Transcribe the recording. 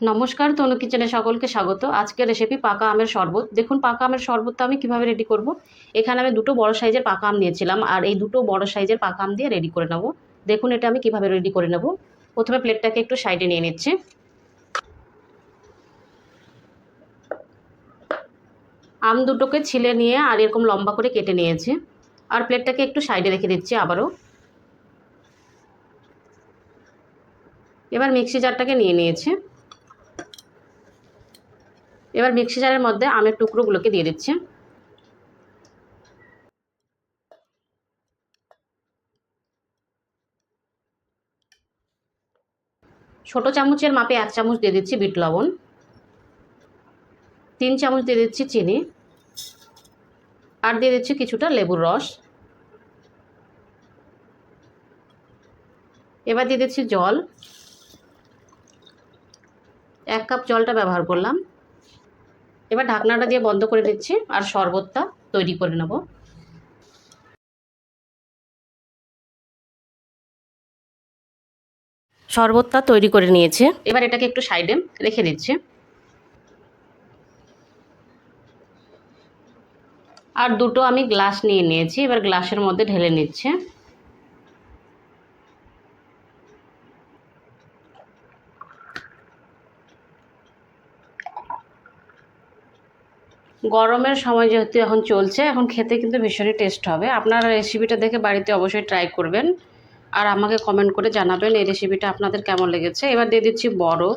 নমস্কার, তনু কিচেনে সকলকে স্বাগত। আজকের রেসিপি পাকা আমের শরবত। দেখুন, পাকা আমের শরবতটা আমি কীভাবে রেডি করব? এখানে আমি দুটো বড় সাইজের পাকা আম নিয়েছিলাম, আর এই দুটো বড় সাইজের পাকা আম দিয়ে রেডি করে নেব। দেখুন, এটা আমি কীভাবে রেডি করে নেব। প্রথমে প্লেটটাকে একটু সাইডে নিয়ে নিচ্ছি। আম দুটোকে ছিলে নিয়ে আর এরকম লম্বা করে কেটে নিয়েছি। আর প্লেটটাকে একটু সাইডে রেখে দিচ্ছি আবারও। এবার মিক্সি জারটাকে নিয়ে নিয়েছি। এবার মিক্সি জারের মধ্যে আমের টুকরোগুলোকে দিয়ে দিচ্ছি। ছোট চামচের মাপে এক চামচ দিয়ে দিচ্ছি বিট লবণ। তিন চামচ দিয়ে দিচ্ছি চিনি। আর দিয়ে দিচ্ছি কিছুটা লেবুর রস। এবার দিয়ে দিচ্ছি জল। এক কাপ জলটা ব্যবহার করলাম। এবার ঢাকনাটা দিয়ে বন্ধ করে দিচ্ছি আর শরবতটা তৈরি করে নেব। শরবতটা তৈরি করে নিয়েছে। এবার এটাকে একটু সাইডে রেখে দিচ্ছি। আর দুটো আমি গ্লাস নিয়ে নিয়েছি এবার গ্লাসের মধ্যে ঢেলে নিচ্ছে। গরমের সময় যেহেতু এখন চলছে, এখন খেতে কিন্তু ভীষণই টেস্ট হবে। আপনারা রেসিপিটা দেখে বাড়িতে অবশ্যই ট্রাই করবেন। আর আমাকে কমেন্ট করে জানাবেন এই রেসিপিটা আপনাদের কেমন লেগেছে। এবার দিয়ে দিচ্ছি বরফ